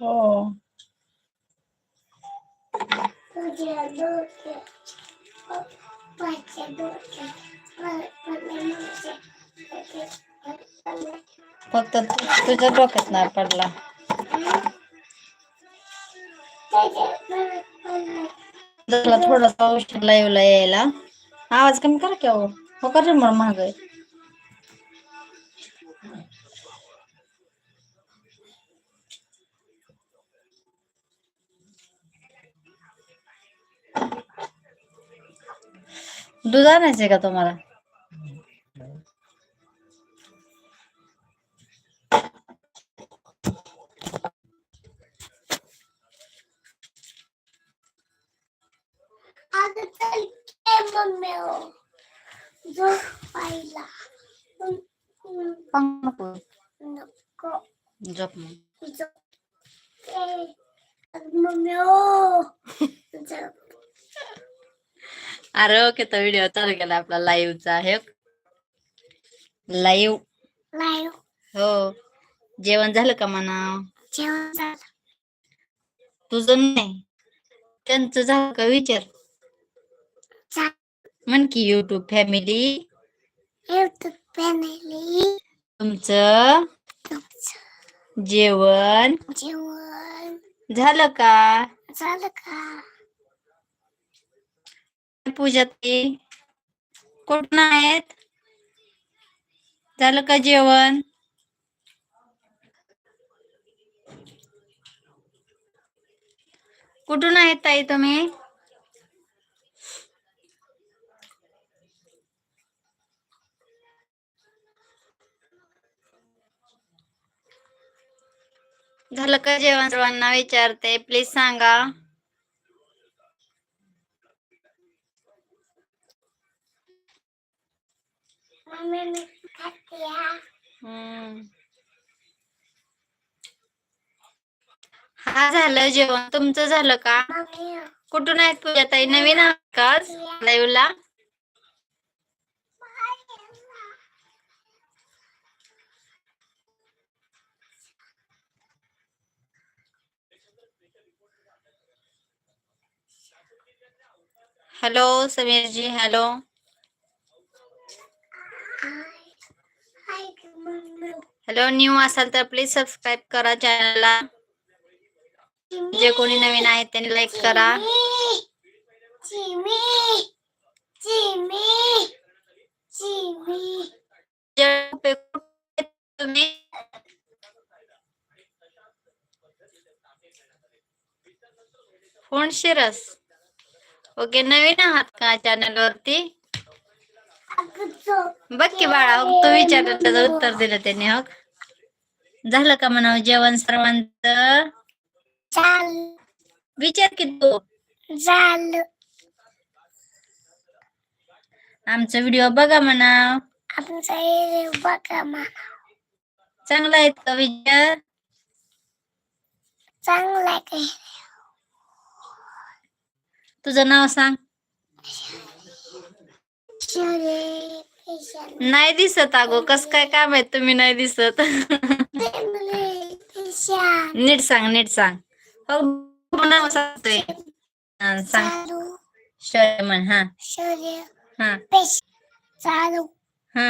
हो फक्त तुझ्या डोक्यात नाही पडला. तुला थोडासा औषध लाईवला यायला. आवाज कमी करा की अहो. हो कर रे मग महाग आहे दूध आणायचंय का तुम्हाला? झोप मग अरे ओके तो व्हिडिओ चालू केला आपला लाईव्हचा आहे लाईव्ह लाईव्ह हो. जेवण झालं का म्हणा जेवण झालं. तुझं नाही. त्यांचं झालं का विचार? म्हण की युट्यूब फॅमिली युट्यूब फॅमिली तुमचं? जेवण? जेवण. झालं का? झालं का? पूजा ती कुठं आहेत? झालं का जेवण? कुठून आहेत ताई तुम्ही? झालं का जेवण? सर्वांना विचारते. प्लीज सांगा. हा. हा झालं जेवण. तुमचं झालं का? मम्मी कुठून आहेत पूजा ताई? नवीन आहात का live hello Sameer ji hello. Hello new असाल तर प्लीज सबस्क्राईब करा चॅनलला जे कोणी नवीन आहेत त्यांनी लाईक करा. तुम्ही? फोन शिरस. ओके नवीन आहात का चॅनल वरती? बघ की बाळा तू विचारलं त्याचं उत्तर दिलं त्याने हो? झालं का म्हणावं जेवण सर्वांचं? विचार की तू. झालं. आमचा व्हिडिओ बघा म्हणाव. चांगला आहेत का विचार? चांगला आहे तुझं नाव सांग. नाही दिसत अगो कस काय काम आहे तुम्ही नाही दिसत. नीट सांग नीट सांग. हो नाव सांगतोय सांग. चालू. शर्मन हा. हा. चालू. हा.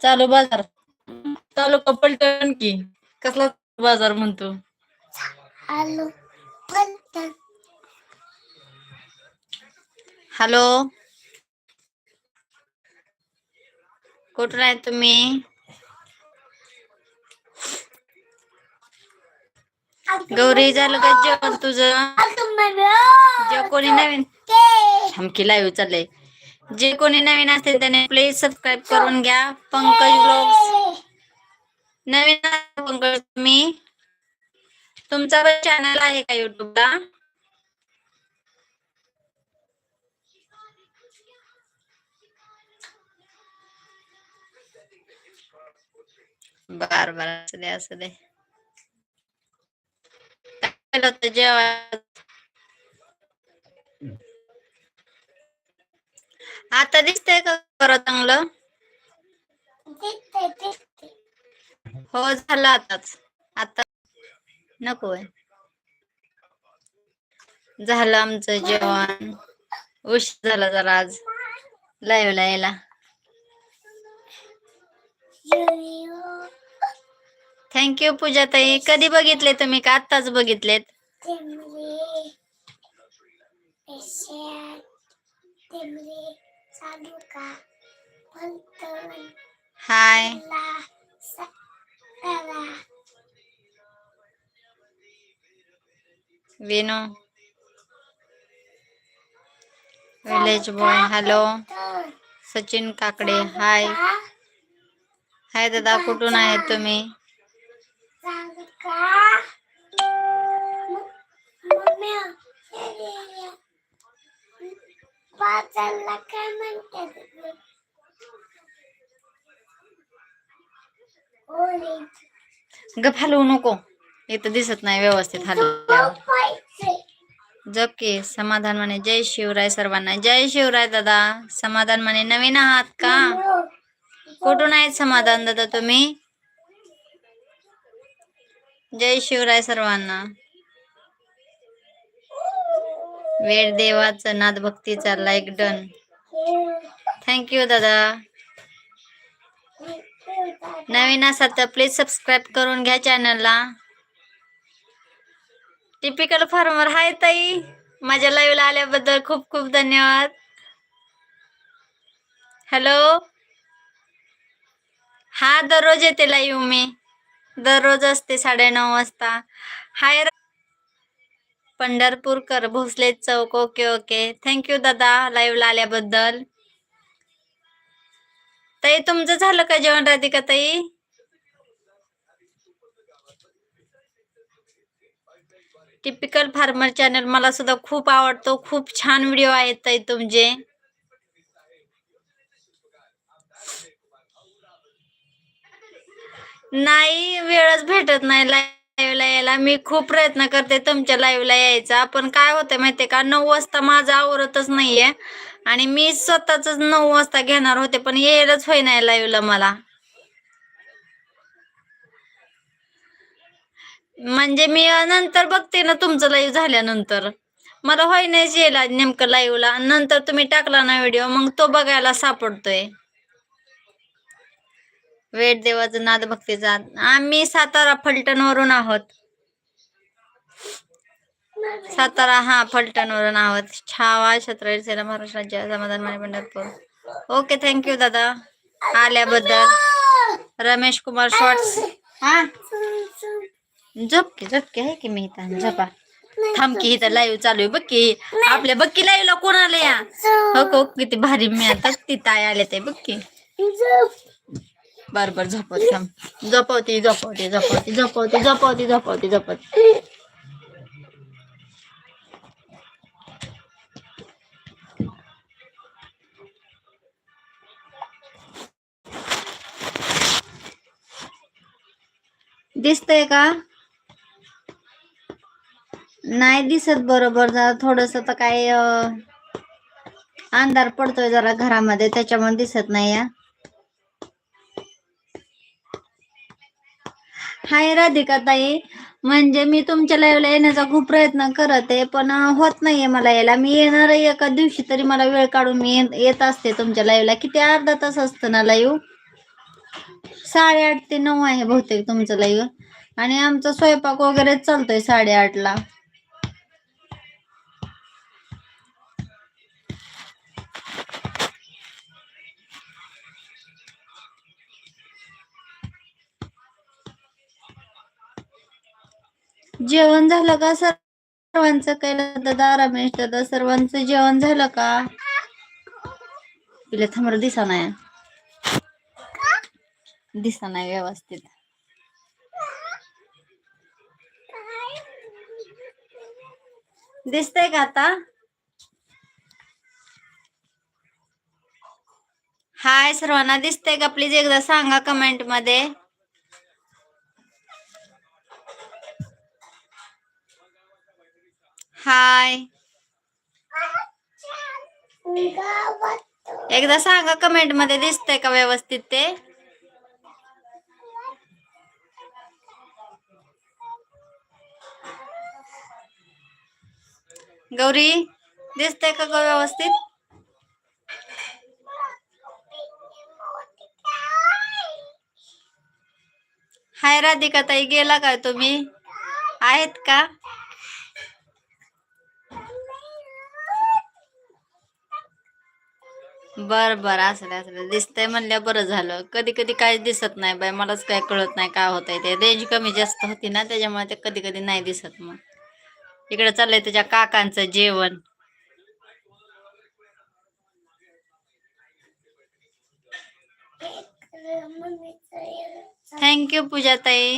चालू बाजार. चालू की कसला बाजार म्हणतो? आलू पलटन हॅलो. कुठून आहे तुम्ही? गौरी झालं का जेवण तुझं? जे कोणी नवीन हमकी लाईव्ह चाललंय. जे कोणी नवीन असतील त्याने प्लीज सबस्क्राईब करून घ्या. पंकज ब्लॉग्स नवीन पंकज तुम्ही? तुमचा चॅनल आहे का युट्यूबला बर बर असू दे असू दे होतं जेवण आता दिसतंय का खरं चांगलं हो झालं आताच आता नकोय झालं आमचं जेवण उशीर झाला जरा आज लाईव्ह यायला थँक्यू पूजा ताई कधी बघितले तुम्ही का? आत्ताच बघितलेत. Hi. Vinu. Village boy hello. Sachin Kakade hi. Hi दादा कुठून आहे तुम्ही? सांग का मम्मी बाजारला काय म्हणतात ओले गप हलवू नको. इथं दिसत नाही व्यवस्थित पैसे जप की समाधान म्हणे. जय शिवराय सर्वांना. जय शिवराय दादा. समाधान म्हणे. नवीन आहात का? कुठून आहेत समाधान दादा तुम्ही? जय शिवराय सर्वांना. वेळ देवाचं नाद भक्तीचा लाईक डन थँक्यू दादा. नवीन असाल तर प्लीज सबस्क्राईब करून घ्या चॅनलला टिपिकल फार्मर हाय ताई. माझ्या लाईव्हला आल्याबद्दल खूप खूप धन्यवाद. हॅलो हा दररोज येते लाईव्ह मी. दररोज असते साडेनऊ वाजता. Hi Pandharpurkar Bhosale Chowk. Okay okay. Thank you दादा लाईव्हला आल्याबद्दल. ताई तुमचं झालं का जेवण राधिका ताई? टिपिकल फार्मर चॅनल मला सुद्धा खूप आवडतो. खूप छान व्हिडिओ आहेत ताई तुमचे. नाही वेळच भेटत नाही लाईव्हला यायला. मी खूप प्रयत्न करते तुमच्या लाईव्हला यायचा. पण काय होतंय माहितीये का? नऊ वाजता माझं आवरतच नाहीये. आणि मी स्वतःच नऊ वाजता घेणार होते पण यायलाच होई नाही लाईव्हला मला. म्हणजे मी नंतर बघते ना तुमचं लाईव्ह झाल्यानंतर. मला होय नाहीच यायला नेमकं लाईव्हला नंतर तुम्ही टाकला ना व्हिडिओ मग तो बघायला सापडतोय. वेट देवाचं नाद भक्तीचा. आम्ही सातारा फलटण वरून आहोत. सातारा हा फलटण वरून आहोत. छावा छत्रपती सेना महाराष्ट्र राज्य समाधान माने पंढरपूर. ओके थँक्यू दादा. आल्याबद्दल. रमेश कुमार शॉर्ट्स हा? झपके की की आहे की मी इथं? झोपा. थांब की इथं लाईव्ह चालू आहे. बघ की आपल्या बघ की लाईव्हला कोण आले या हो, हो किती भारी मिळतात ती ताय आले ते बघ की. बर बर झोपवते थांब. झपवते झपवते झपवते झपवते झपवते झपवते झपवते. दिसतंय का? नाही दिसत बरोबर जरा थोडस तर काय अंधार पडतोय जरा घरामध्ये त्याच्यामुळे दिसत नाही या हाय राधिका ताई. म्हणजे मी तुमच्या लाईव्हला येण्याचा खूप प्रयत्न करत आहे पण होत नाहीये मला यायला. मी येणार आहे एका दिवशी तरी मला वेळ काढून मी येत- असते तुमच्या लाईव्हला किती अर्धा तास असतं ना लाईव्ह साडेआठ ते नऊ आहे बहुतेक तुमचं लाईव्ह आणि आमचा स्वयंपाक वगैरे चालतोय साडेआठला. जेवण झालं का सर्वांचं केलं दादा रमेश दादा सर्वांचं जेवण झालं का? तिला थांबर दिसा नाही. दिसा नाही व्यवस्थित. दिसतंय का आता? हाय सर्वांना दिसतंय का? प्लीज एकदा सांगा कमेंटमध्ये. हाय. एकदा सांगा कमेंटमध्ये दिसतंय का व्यवस्थित ते? गौरी दिसतंय का ग व्यवस्थित? हाय राधिका ताई गेला काय तुम्ही? आहेत का? बर बर असलं असलं दिसतंय म्हणल्या बरं झालं. कधी कधी काय दिसत नाही बाय मलाच काय कळत नाही काय होतंय ते. रेंज कमी जास्त होती ना त्याच्यामुळे ते कधी कधी नाही दिसत मग. इकडे चाललंय तुझ्या काकांचं जेवण. थँक्यू पूजा ताई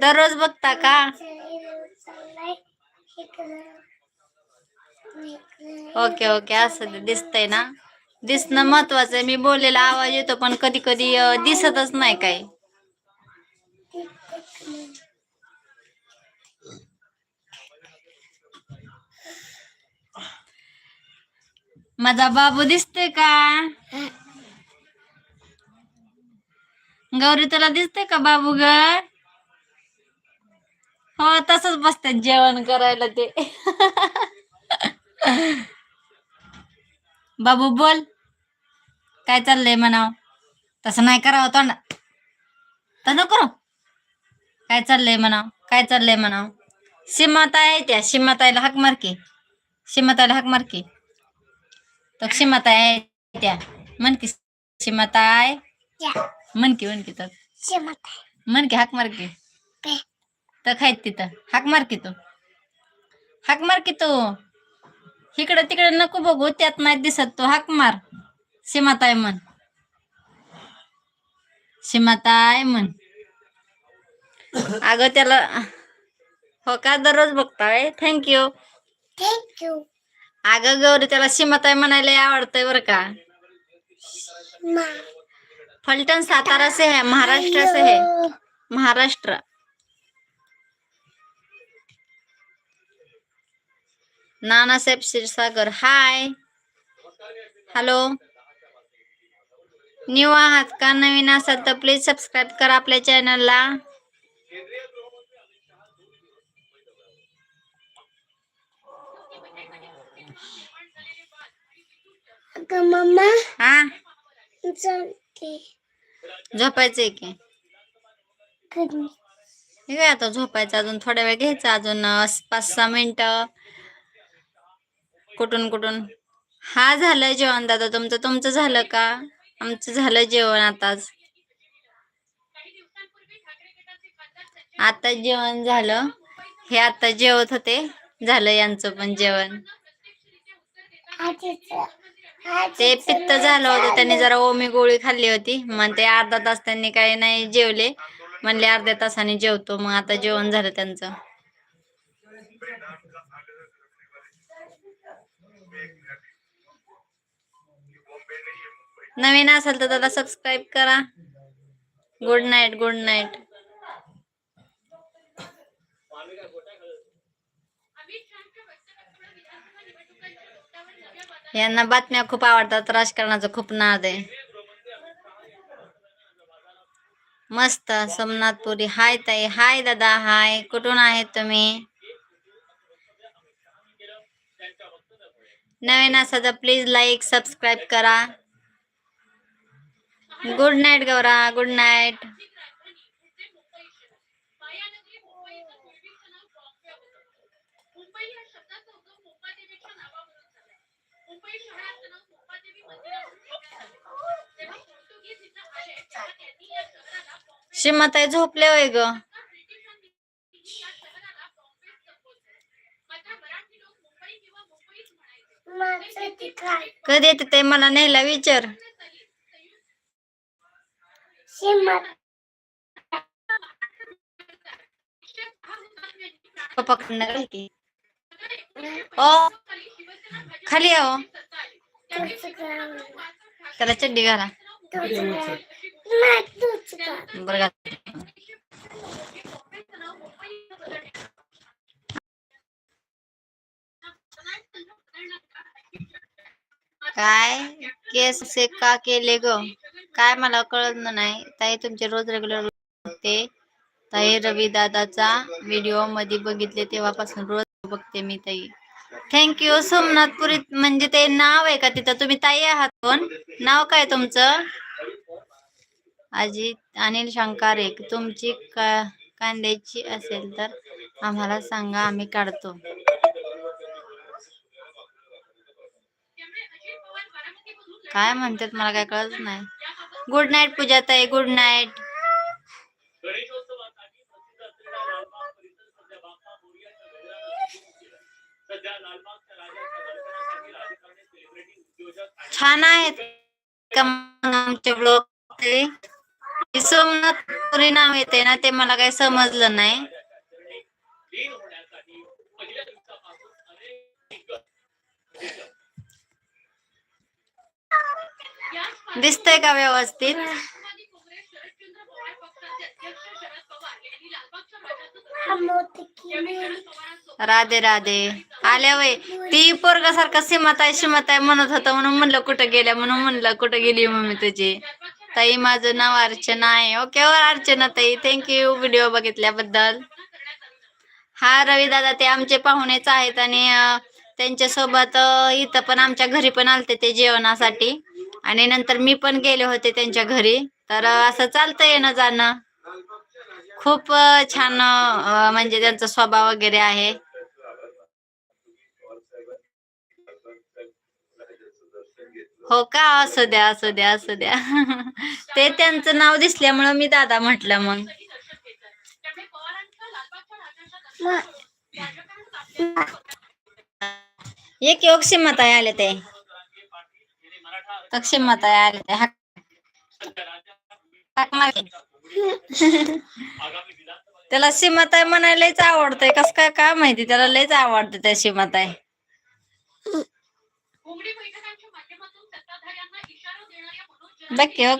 दररोज बघता का? ओके ओके असं दिसतंय ना? दिसणं महत्वाचं आहे. मी बोललेला आवाज येतो पण कधी कधी दिसतच नाही काय माझा बाबू दिसतोय का? गौरी तुला दिसते का बाबू ग? हो तसंच बसतात जेवण करायला ते. बाबू बोल. काय चाललंय म्हणाव? तसं नाही करावं तोंड. तसं करू. काय चाललंय म्हणाव? काय चाललंय म्हणाव? सीमाताई आहे त्या. सीमाताईला हाक मारकी सीमाताईला हाक मारकी तर सीमाताई आहे त्या. म्हण की सीमाताई. म्हण की म्हण की तर म्हण की हाक मार की. तर खायत तिथं. हाक मार की तू. हाक मार की तू. इकडं तिकडं नको बघू त्यात नाही दिसत तो. हाक मार. सीमाताई म्हण. सीमाताई म्हण. अगं त्याला हो का? दररोज बघताय? थँक्यू थँक्यू अगं गौरी त्याला सीमाताई म्हणायला आवडतंय बरं का? फलटण सातारा से है महाराष्ट्र से है. Maharashtra. Nanasaheb Kshirsagar hi hello new आहात का? नवीन असाल तर प्लीज सबस्क्राईब करा आपल्या चॅनलला मम्मा हा? झोपायचंय की? हे काय आता झोपायचं. अजून थोड्या वेळ घ्यायचा. अजून पाच सहा मिनिटं. कुठून कुठून? हा झालं जेवण दादा. तुमचं तुमचं झालं का? आमचं झालं जेवण आताच. आता जेवण झालं. हे आता जेवत होते. झालं यांचं पण जेवण. ते पित्त झालं होतं. त्यांनी जरा ओमी गोळी खाल्ली होती. मग ते अर्धा तास त्यांनी काही नाही जेवले. म्हणले अर्ध्या तासाने जेवतो. मग आता जेवण झालं त्यांचं. नवीन असेल तर त्याला सबस्क्राईब करा. गुड नाईट गुड नाईट यांना बातम्या खूप आवडतात राजकारणाचं खूप नाद आहे. मस्त सोमनाथपुरी हाय ताई हाय दादा हाय. कुठून आहेत तुम्ही? नवीन असा तर प्लीज लाईक सबस्क्राईब करा. Good night Gaura good night शिमाताई झोपले होय ग. कधी येते ते मला न्यायला विचार. पप्पा कडनं की? ओ खाली या हो. त्याला चड्डी घाला. बर काय बरं घाल. काय? केस से का केले ग? काय मला कळत नाही. ताई तुमचे रोज रेग्युलर बघते. ताई रवी दादाचा व्हिडिओमध्ये बघितले तेव्हापासून रोज बघते मी ताई. थँक्यू सोमनाथपुरी म्हणजे ते नाव आहे का तिथं? तुम्ही ताई आहात कोण? नाव काय तुमचं? अजित अनिल शंकर एक. तुमची का कांद्याची असेल तर आम्हाला सांगा आम्ही काढतो. काय म्हणतात मला काय कळत नाही. गुड नाईट पूजा ताई गुड नाईट छान आहेत आमचे ब्लॉग ते? ते सोमनाथ पुरी नाव येते ना ते मला काही समजलं नाही. दिसतंय का व्यवस्थित? राधे राधे. आल्या वय ती पोरगा सारखा सीमाताय सीमाताई म्हणत होता म्हणून म्हणलं कुठं गेल्या म्हणून म्हणलं कुठं गेली मम्मी तुझी. ताई माझं नाव अर्चना आहे. ओके वर Archana Tai. Thank you video बघितल्याबद्दल. हा रवी दादा ते आमचे पाहुणेच आहेत आणि त्यांच्यासोबत इथं पण आमच्या घरी पण आलते ते जेवणासाठी. आणि नंतर मी पण गेले होते त्यांच्या घरी. तर असं चालतं येणं जाणं. खूप छान म्हणजे त्यांचा स्वभाव वगैरे आहे. हो का? असू द्या असू द्या असू द्या. ते त्यांचं नाव दिसल्यामुळं मी दादा म्हटलं मग. एक योग सीमाताई आले ते. सीमाताई आले ते हाक हाक मागे. त्याला सीमाताई म्हणायला लयच आवडतंय. कस काय काय माहिती? त्याला लयच आवडतं त्या सीमाताई बघ की, हो.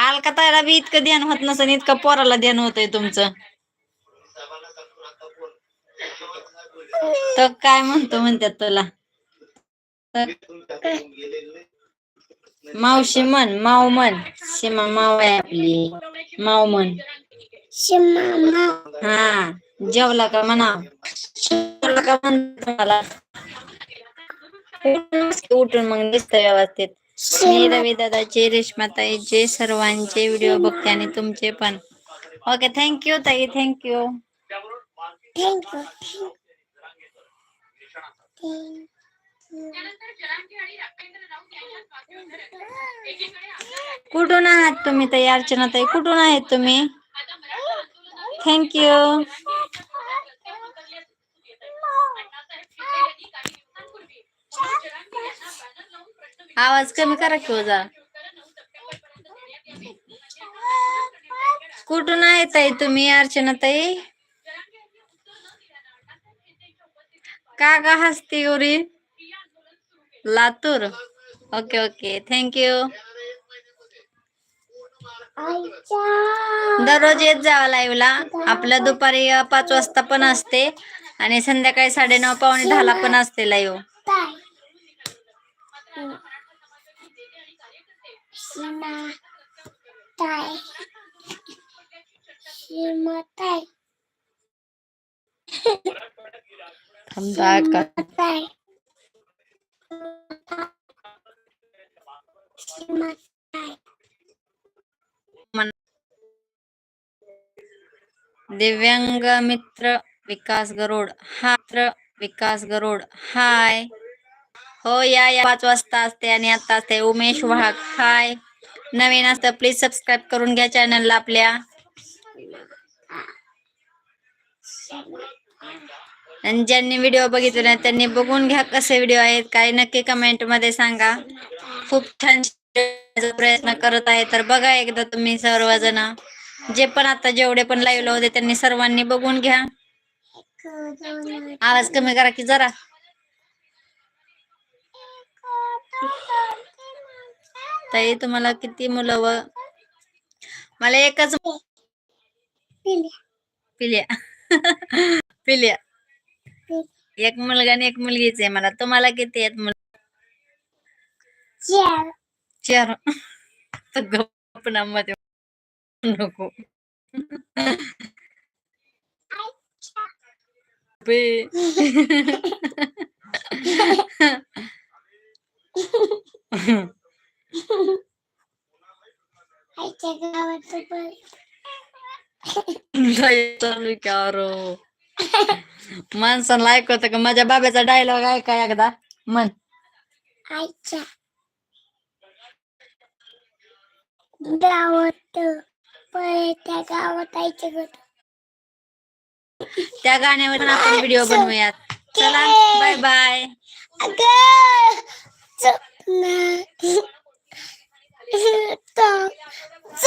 अलका ताईला बी इतकं ध्यान होत नसेल इतकं पोराला ध्यान होतंय तुमचं. तर काय म्हणतो म्हणतात तुला? मावशी म्हण माव म्हण. सीमा माव आहे आपली. माव म्हण. सीमा हा जेवला का म्हणा? जेवला का म्हणतो मला उठून मग दिसत व्यवस्थित. मी रवी दादाचे रेश्माताईचे सर्वांचे व्हिडिओ बघते आणि तुमचे पण. ओके थँक्यू ताई थँक्यू थँक्यू कुठून आहात तुम्ही ताई अर्चना ताई कुठून आहेत तुम्ही? थँक्यू आवाज कमी करा की हो जरा कुठून आहे ताई तुम्ही अर्चना ताई का गा हसती Uri Latur. Okay okay. Thank you दररोज येत जावा लाईव्हला आपलं दुपारी पाच वाजता पण असते. आणि संध्याकाळी साडेनऊ पावणे दहाला पण असते लाईव्ह थांबा दिव्यांग मित्र विकास गरुड हा विकास गरुड हाय. हो या या. पाच वाजता असते आणि आता असते उमेश वाहक हाय. नवीन असतं प्लीज सबस्क्राईब करून घ्या चॅनलला आपल्या. आणि ज्यांनी व्हिडिओ बघितले नाही त्यांनी बघून घ्या कसे व्हिडिओ आहेत. काही नक्की कमेंटमध्ये सांगा. खूप छान प्रयत्न करत आहे. तर बघा एकदा तुम्ही सर्वजण. जे पण आता जेवढे पण लाईव्ह होते त्यांनी सर्वांनी बघून घ्या. आवाज कमी करा की जरा. ताई तुम्हाला किती मुलं व मला एकच पिल्या. पिल्या. एक मुलगा आणि एक मुलगीच आहे मला. तुम्हाला किती आहेत मुल? चार. चार. तर गप्प ना मध्ये नको. बे. आईच्या गावात पण लय चालू की अरो माणसाला ऐकवत का? माझ्या बाबाचा डायलॉग ऐका एकदा. म्हण. आईच्या गावात त्या गावात आईच्या गावात त्या गाण्यावर पण आपण व्हिडिओ बनवूयात. चला बाय बाय अगं ना.